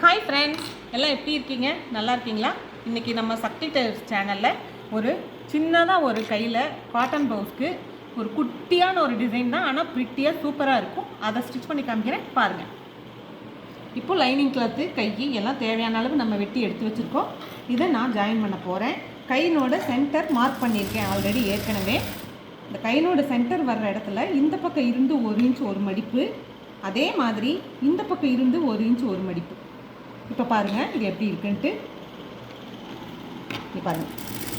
Hi friends எல்லாம் எப்படி இருக்கீங்க? நல்லா இருக்கீங்களா? இன்றைக்கி நம்ம சக்தி டெல்ஸ் சேனலில் ஒரு சின்னதாக ஒரு கையில் காட்டன் பவுஸ்க்கு ஒரு குட்டியான ஒரு டிசைன் தான் ஆனால் ப்ரிட்டியாக சூப்பராக இருக்கும். அதை ஸ்டிச் பண்ணி காமிக்கிறேன். பாருங்கள் இப்போ லைனிங் கிளாத்து கை எல்லாம் தேவையான அளவு நம்ம வெட்டி எடுத்து வச்சுருக்கோம். இதை நான் ஜாயின் பண்ண போகிறேன் கையினோட சென்டர் மார்க் பண்ணியிருக்கேன் ஆல்ரெடி ஏற்கனவே. இந்த கையினோட சென்டர் வர்ற இடத்துல இந்த பக்கம் இருந்து ஒரு இன்ச் ஒரு மடிப்பு. அதே மாதிரி இந்த பக்கம் இருந்து ஒரு இன்ச் ஒரு மடிப்பு. இப்போ பாருங்கள் இது எப்படி இருக்குன்ட்டு. இப்படி பாருங்கள்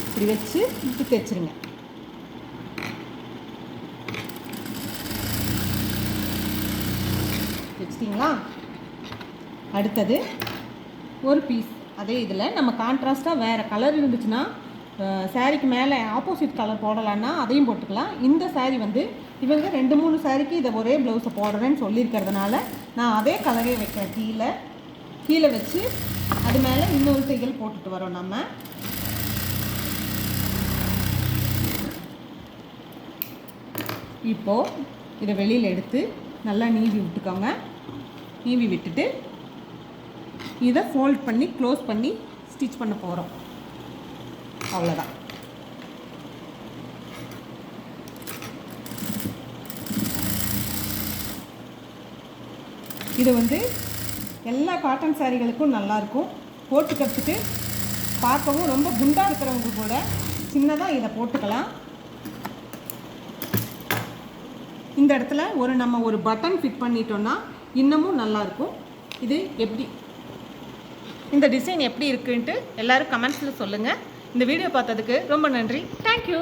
இப்படி வச்சு இப்படி தைச்சிருங்க வச்சிட்டிங்களா? அடுத்தது ஒரு பீஸ் அதே இதில் நம்ம கான்ட்ராஸ்ட்டாக வேறு கலர் இருந்துச்சுன்னா சாரிக்கு மேலே ஆப்போசிட் கலர் போடலான்னா அதையும் போட்டுக்கலாம். இந்த சாரீ வந்து இவங்க ரெண்டு மூணு சாரிக்கு இதை ஒரே ப்ளவுஸை போடுறேன்னு சொல்லியிருக்கிறதுனால நான் அதே கலரே வைக்கிறேன். கீழே கீழே வச்சு அது மேலே இன்னொரு தையல் போட்டுட்டு வரோம் நம்ம. இப்போது இதை வெளியில் எடுத்து நல்லா நீவி விட்டுக்கோங்க. நீவி விட்டுட்டு இதை ஃபோல்ட் பண்ணி க்ளோஸ் பண்ணி ஸ்டிச் பண்ண போகிறோம் அவ்வளோதான் இது வந்து எல்லா காட்டன் சாரீகளுக்கும் நல்லாயிருக்கும். போட்டுக்கிறதுக்கு பார்க்கவும் ரொம்ப குண்டாக இருக்கிறவங்க கூட சின்னதாக இதை போட்டுக்கலாம். இந்த இடத்துல ஒரு நம்ம ஒரு பட்டன் ஃபிட் பண்ணிட்டோன்னா இன்னமும் நல்லாயிருக்கும். இது எப்படி? இந்த டிசைன் எப்படி இருக்குன்ட்டு எல்லோரும் கமெண்ட்ஸில் சொல்லுங்கள் இந்த வீடியோ பார்த்ததுக்கு ரொம்ப நன்றி. தேங்க்யூ